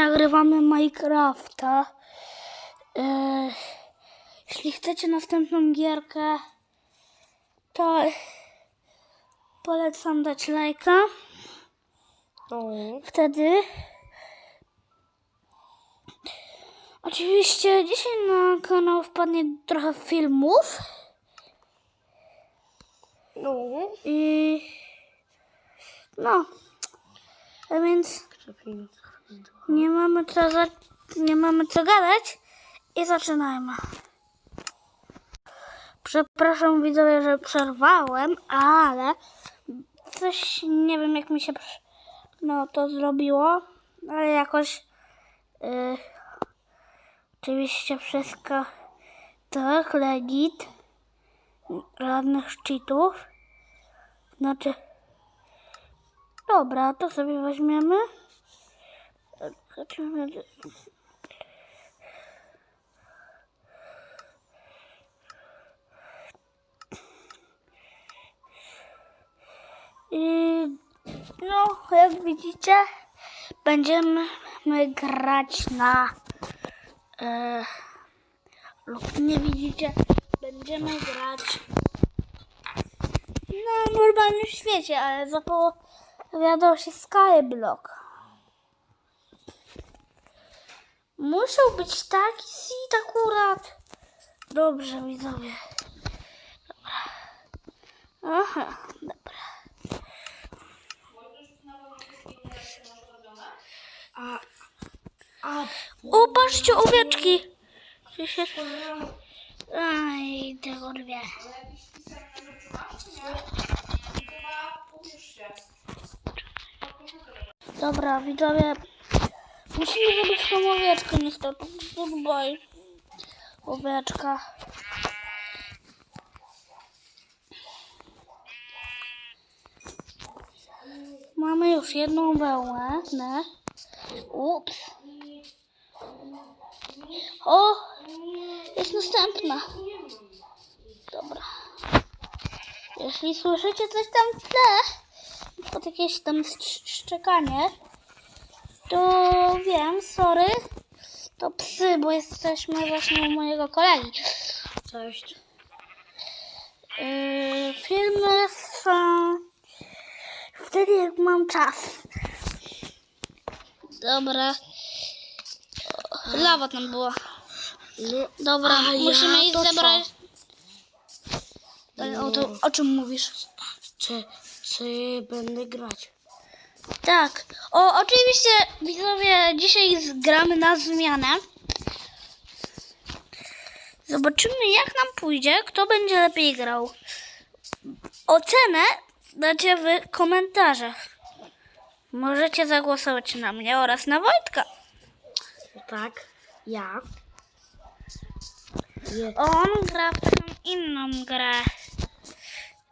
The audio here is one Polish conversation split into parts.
nagrywamy Minecrafta. Jeśli chcecie następną gierkę, to polecam dać lajka. No. Wtedy. Oczywiście dzisiaj na kanał wpadnie trochę filmów No. i no. A więc. Nie mamy co za, nie mamy co gadać i zaczynajmy. Przepraszam widzowie, że przerwałem, ale coś nie wiem jak mi się no to zrobiło, ale jakoś y, oczywiście wszystko tak, legit, żadnych cheatów. Znaczy, dobra, to sobie weźmiemy. I no, jak widzicie, będziemy grać na e, lub nie widzicie, będziemy grać na normalnym świecie, ale zapowiadał się Skyblock. Musiał być taki seed akurat. Dobrze, widzowie. Dobra. Aha, dobra. A. A. O, patrzcie, owieczki. Aj, tego dwie. Dobra, widzowie. Musimy zrobić tą owieczkę niestety. Goodbye. Owieczka. Mamy już jedną wełnę. Ups. O! Jest następna. Dobra. Jeśli słyszycie coś tam w tle, przykład jakieś tam szcz- szczekanie, to wiem, sorry. To psy, bo jesteśmy właśnie u mojego kolegi. Cześć. Yy, filmy są wtedy, jak mam czas. Dobra. Lawa tam była. Dobra, A, musimy ja ich to co? zebrać. Ale O, to, o czym mówisz? Czy, czy będę grać? Tak. O, oczywiście widzowie, dzisiaj zgramy na zmianę. Zobaczymy jak nam pójdzie, kto będzie lepiej grał. Ocenę dacie w komentarzach. Możecie zagłosować na mnie oraz na Wojtka. Tak. Ja. Je. On gra w taką inną grę.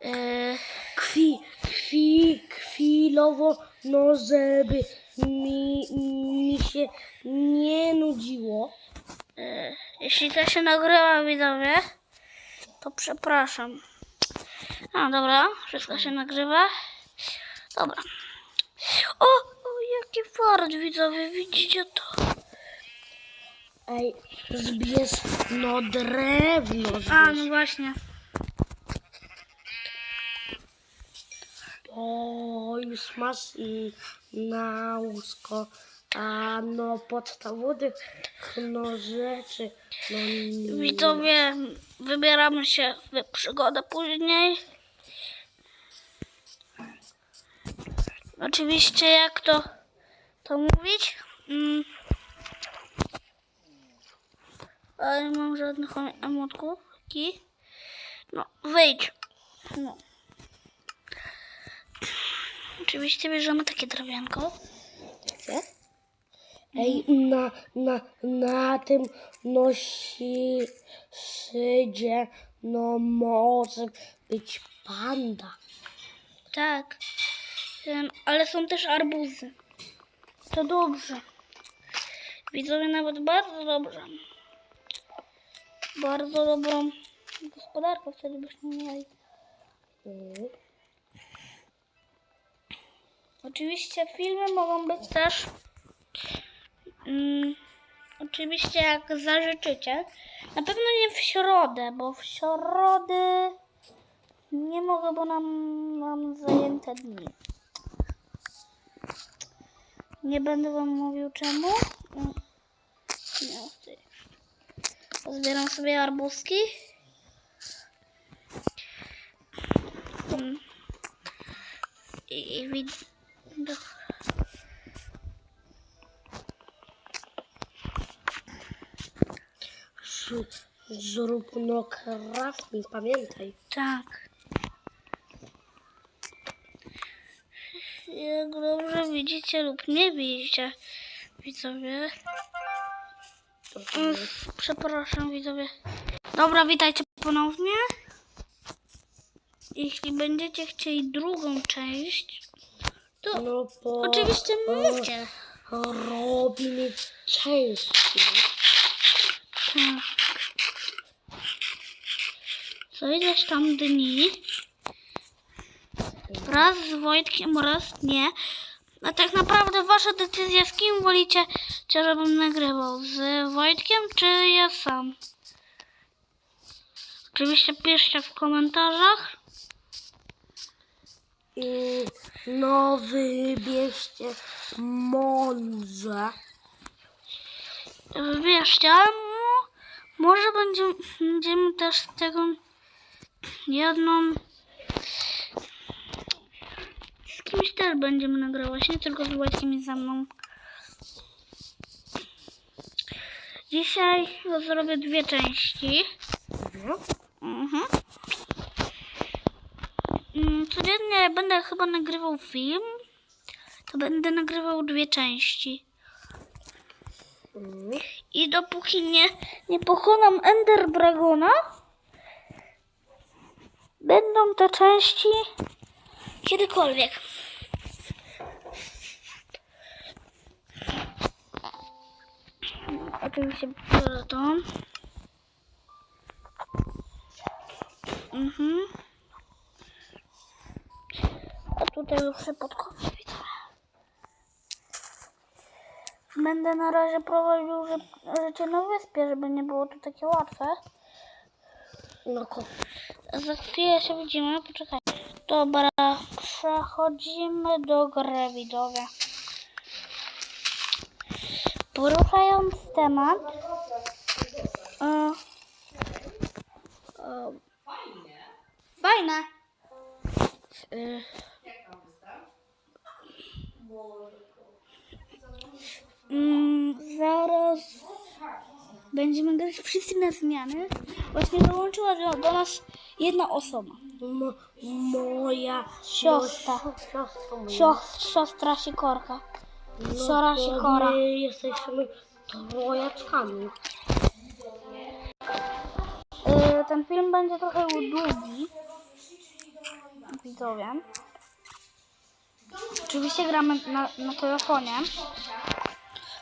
Yy, Kwi, kwi, chwilowo, no żeby mi, mi się nie nudziło. yy, jeśli to się nagrywa, widzowie, to przepraszam. A, dobra, wszystko się nagrywa. Dobra. O, o jaki fart, widzowie, widzicie to? Ej, zbierz no drewno. A, Zbierz. no właśnie. O, już masz i na łóżko. A no podstawowych no rzeczy. No. Widzowie, wybieramy się w przygodę później. Oczywiście, jak to, to mówić? Mm. Ale nie mam żadnych emotków. No, wyjdź. No. Oczywiście bierzemy takie drewienko. Nie? Ej, na, na, na tym nosi szydzie no może być panda. Tak. Ale są też arbuzy. To dobrze. Widzowie nawet bardzo dobrze. Bardzo dobrą gospodarkę wtedy byśmy mieli. Mm. Oczywiście filmy mogą być też Mm, oczywiście jak zażyczycie. Na pewno nie w środę, bo w środę nie mogę, bo nam mam zajęte dni. Nie będę wam mówił czemu. Nie, ty. Zbieram sobie arbuzki. Mm. I, i do- Zrób no crafting, pamiętaj. Tak. Jak dobrze widzicie lub nie widzicie, widzowie. Przepraszam, widzowie. Dobra, witajcie ponownie. Jeśli będziecie chcieli drugą część, to No bo oczywiście mówcie. robimy częściej. Tak. Co ileś tam dni. Raz z Wojtkiem, raz nie. A tak naprawdę wasza decyzja, z kim wolicie, czy żebym nagrywał? Z Wojtkiem, czy ja sam? Oczywiście piszcie w komentarzach. I no wybierzcie mądrze. Wybierzcie, ale mo- może będziemy, będziemy też z tego jedną... Z kimś też będziemy nagrywać, nie tylko z Wojtkiem i ze mną. Dzisiaj zrobię dwie części. No. Mhm. Mm, Codziennie będę chyba nagrywał film. To będę nagrywał dwie części. Mm. I dopóki nie, nie pokonam Ender Dragona, będą te części kiedykolwiek. Oczywiście to. Mhm. Podkopę widzę. Będę na razie prowadził ży- życie na wyspie, żeby nie było to takie łatwe. No Za chwilę się widzimy, poczekaj. Dobra, przechodzimy do gry, widzowie. Poruszając temat. E, e, fajne. E, Mm, zaraz będziemy grać wszyscy na zmiany. Właśnie dołączyła do, do nas jedna osoba. mo- moja Siostra. siostra moja. Siostra, siostra Sikorka. No Siora Sikora. My jesteśmy trojaczkami. Y, ten film będzie trochę długi. Widzowie. Oczywiście gramy na, na telefonie.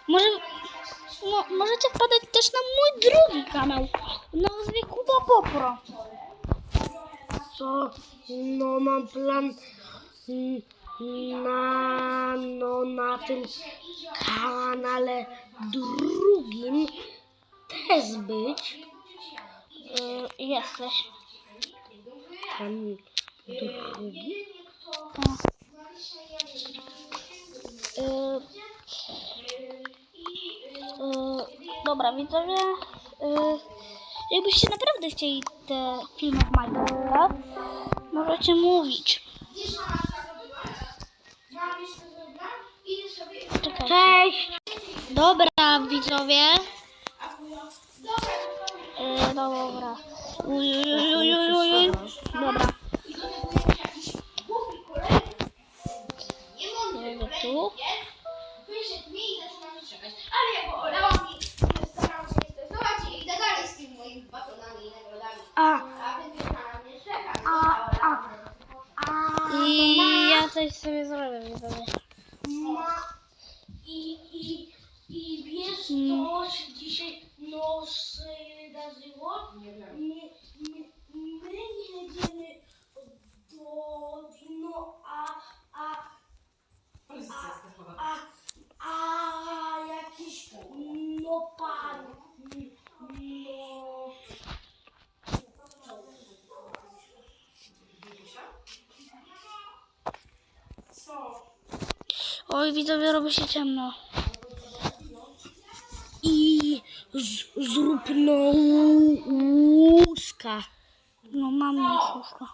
Może, no, możecie wpadać też na mój drugi kanał. Na nazwie Kuba Popro. Co? No mam plan mm, na, no, na tym kanale drugim też być. Y, jesteś. Ten drugi? Y, y, dobra, widzowie. Y, jakbyście naprawdę chcieli te filmy w Minecraft, możecie mówić. Czekajcie. Cześć! Dobra, widzowie. Y, dobra. Uj, Oj, widzowie, robi się ciemno. I zrób no. No, mam już łóżko.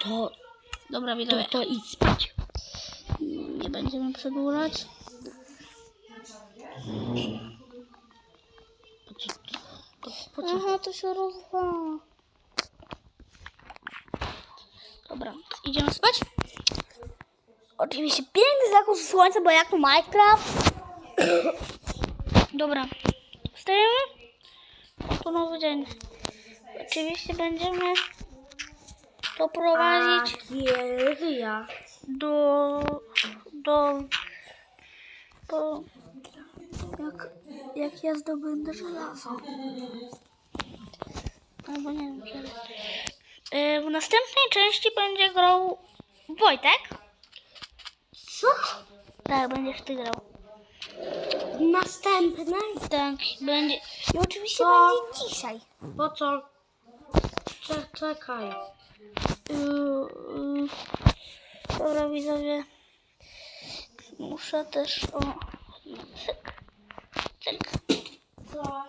To, Dobra, to, widzowie, to idź spać. nie będziemy przedłużać. Po co? Po, po co? Aha, to się rozwala. Dobra, idziemy spać? Oczywiście piękny zachód słońca, bo jak to Minecraft. Dobra, wstajemy. To nowy dzień. Oczywiście będziemy to prowadzić A kiedy ja? do... do... do... Jak, jak ja zdobędę żelazo. Albo nie wiem, czy... Y, W następnej części będzie grał Wojtek. Co? Tak, będziesz ty grał. Następnej? Tak, będzie. I oczywiście będzie dzisiaj. Po co? Cze- czekaj. Yy, yy. Dobra, widzowie. Muszę też o. no, Cyk. Cyk. Co?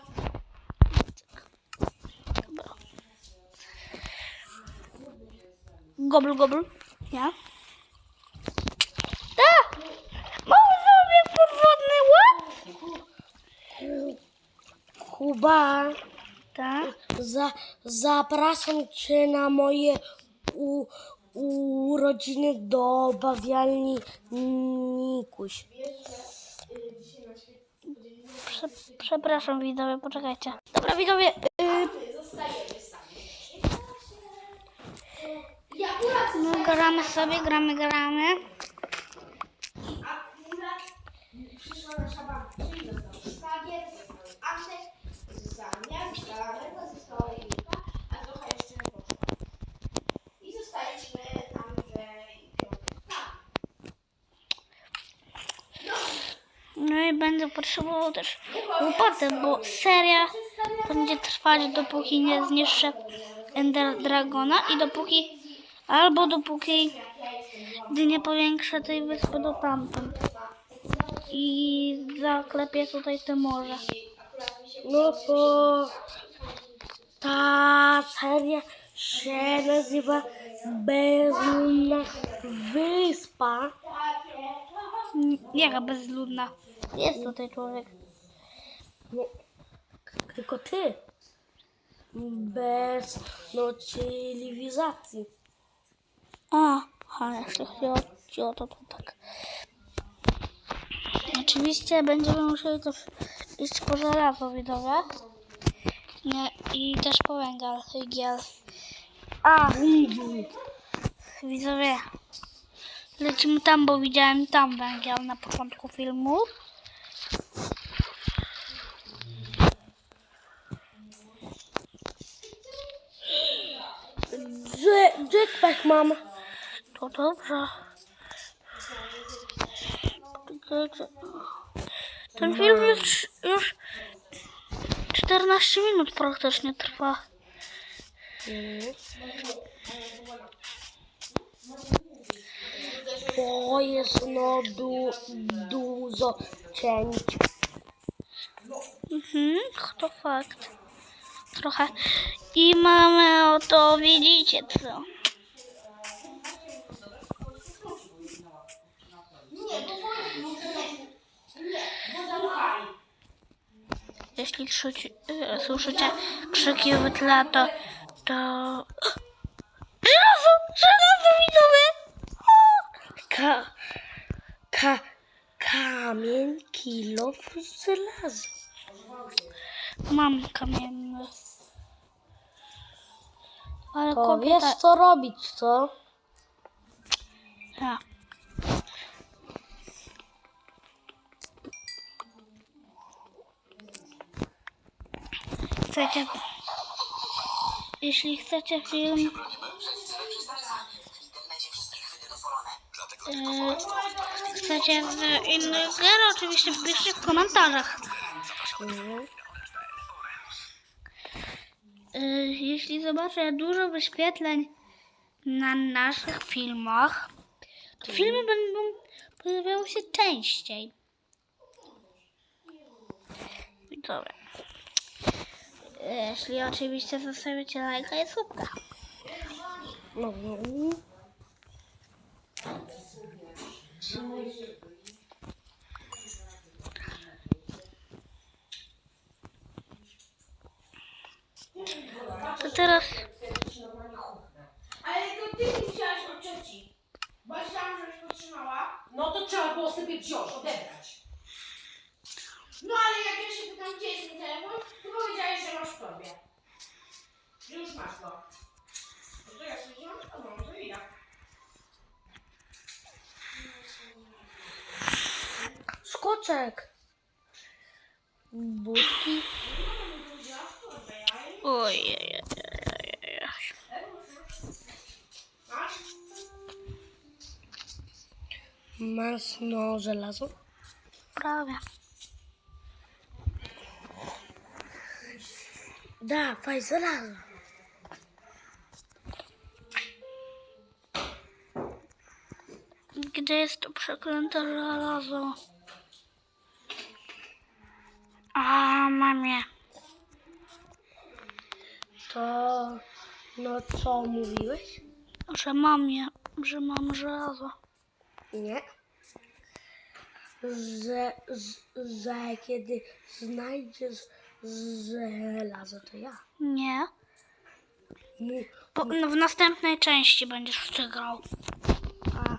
Dobra. Gobl, gobl. Ja. Tak! Mamy sobie podwodny ład? Kuba, Tak. za, zapraszam cię na moje u, urodziny do bawialni Nikuś. Prze, przepraszam widzowie, poczekajcie. Dobra widzowie, yy, no, gramy sobie, gramy, gramy. akurat przyszła nasza babcia szwagier, Antek, zamiast Galarego została Julka, a trochę jeszcze nie poszła. I zostaliśmy Andrzej i Piotr. Tak. No i będę potrzebował też łopaty, bo seria będzie trwać dopóki nie zniszczę Ender Dragona i dopóki, albo dopóki, gdy nie powiększę tej wyspy do tamtej. I zaklepię tutaj te morze. No to ta seria się nazywa Bezludna Wyspa. Jaka bezludna. Jest tutaj człowiek. K- tylko ty. Bez no, cywilizacji. A, a jeśli chodzi o, to, to tak. Oczywiście będziemy musieli też iść po żelazo widowe. Nie, I też po węgiel. węgiel. A, widzowie. Lecimy tam, bo widziałem tam węgiel na początku filmu. Jet- Jetpack mam. To dobrze. Poczekajcie. Ten film już, już 14 minut praktycznie trwa. To jest no du, dużo cięć. Mhm, to fakt. Trochę. I mamy oto, widzicie co? Jeśli słyszycie, e, słyszycie krzyki w tle, to... to... Żelazo! Żelazo widzowie! Ka, ka, kamień, kilo, żelazo. Mam kamienny. Ale To kobieta... wiesz co robić, co? Ja. Chcecie... Jeśli chcecie film... E, chcecie z innych gier, oczywiście wpiszcie w komentarzach. Mhm. Y, jeśli zobaczę dużo wyświetleń na naszych filmach, to filmy będą pojawiały się częściej. Widzowie. Jeśli oczywiście zostawicie lajka i słupka. No. To teraz Ale to ty mi wziąłeś od cioci. Bo myślałam, żebyś podtrzymała. No to trzeba było sobie wziąć, odebrać. No ale jak ja się pytam, gdzie jest mój telefon, to powiedziałeś, że masz w torbie. Że już masz go. No to ja sobie wziąłem z tobą, to widać. skoczek. Budki. Ojej. Masz? Masz no żelazo? Prawie. Dawaj żelazo. Gdzie jest to przeklęte żelazo? A, mamie. To no co mówiłeś? Że mam je, że mam żelazo. Nie. Że, że kiedy znajdziesz żelazo, to ja. Nie. Po, no, w następnej części będziesz w to grał. A,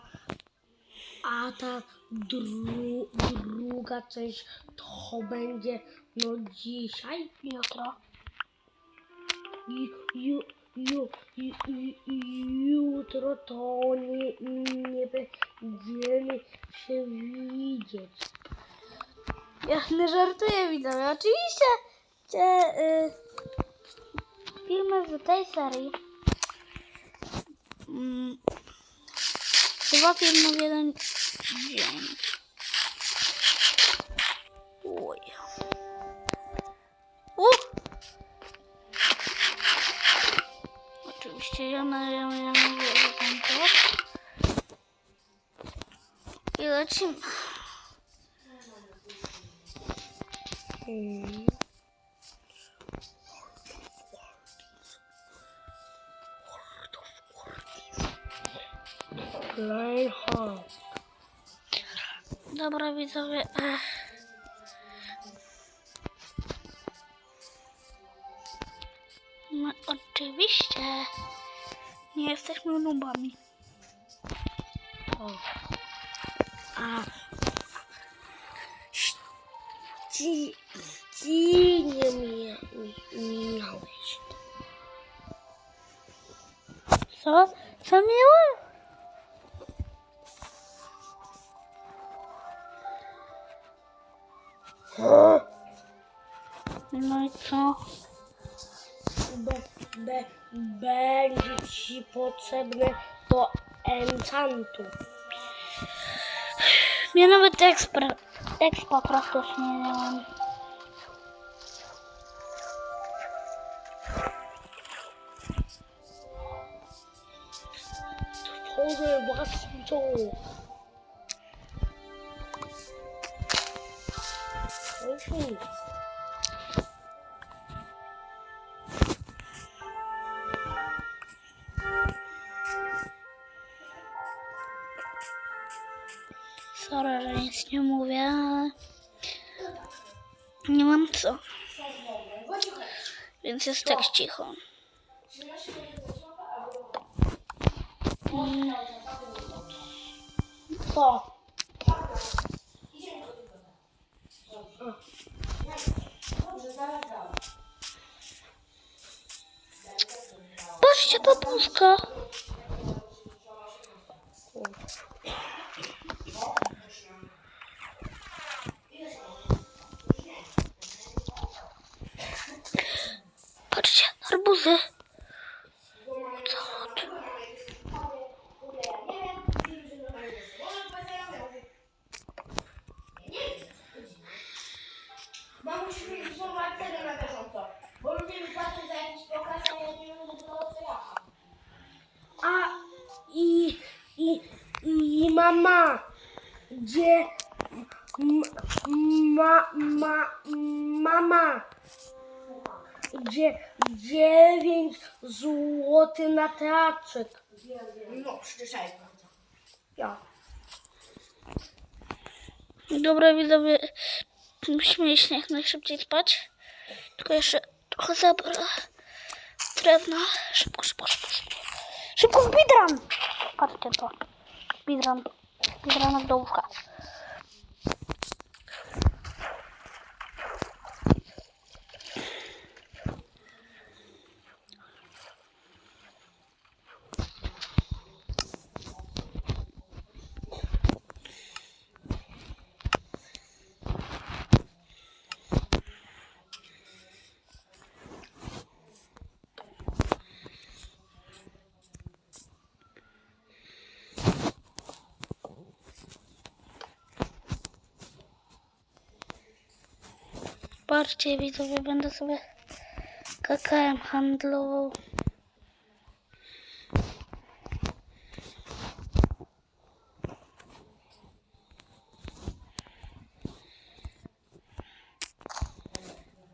a ta dru, druga część to będzie no dzisiaj. Jutro. Ju, ju, ju, ju, ju, jutro to nie, nie będziemy się widzieć. Ja nie żartuję, widzowie. Oczywiście te, y, filmy z tej serii. Mm, dwa filmy w jeden dzień. Oj. Uh! Oczywiście ja na ja, ja. I lecimy. Hmm. Dobra, widzowie. Ech. My oczywiście nie jesteśmy nubami. O. A ci, ci nie mie, miałeś. Co? Co miło? Ci potrzebne do enchantu. Ja nawet ekspra, expa praktycznie nie mam. Tworzę własny dom. To już Więc jest tak cicho. Co? Patrzcie, papuszka. Patrzcie, arbuzy. Mam musisz informować cenę na bieżąco. Bo ludzie mi płacą za jakiś pokaz, a ja nie wiem, co to jaka. A i, i, i mama, gdzie ma, ma, mama, gdzie dziewięć złotych na teatrzyk. No, przyczyszczaj bardzo. Ja. Dobra, widzowie, musimy iść jak najszybciej spać. Tylko jeszcze trochę zabra drewna. Szybko, szybko, szybko, szybko. Szybko, speedrun! Patrzcie to. Speedrun. Speedrun do łóżka. Patrzcie, widzowie, będę sobie KKM handlował.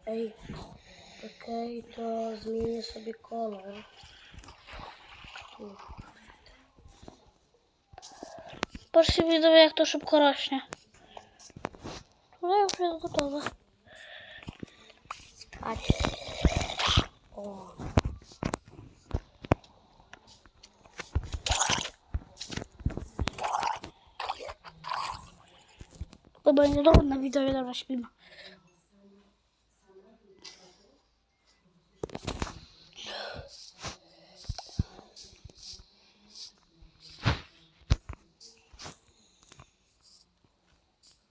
Ej, okej, to zmienię sobie kolor. Patrzcie, widzowie, jak to szybko rośnie. To już jest gotowe. Spać. O, To będzie trudne, widzowie, dobra, śpimy.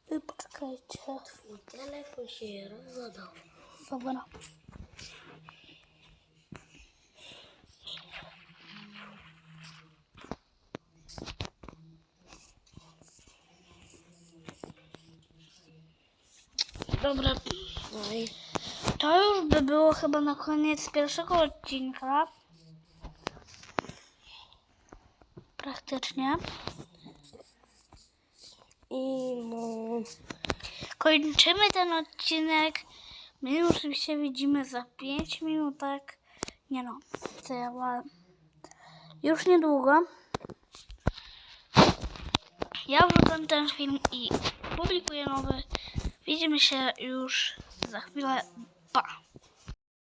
Wy Poczekajcie. twój telefon się rozładał. Dobra. Dobra, to już by było chyba na koniec pierwszego odcinka. Praktycznie. I no, Kończymy ten odcinek. My już się widzimy za 5 minut, tak? Nie no, ma- Już niedługo. Ja wrzucam ten film i publikuję nowy. Widzimy się już za chwilę.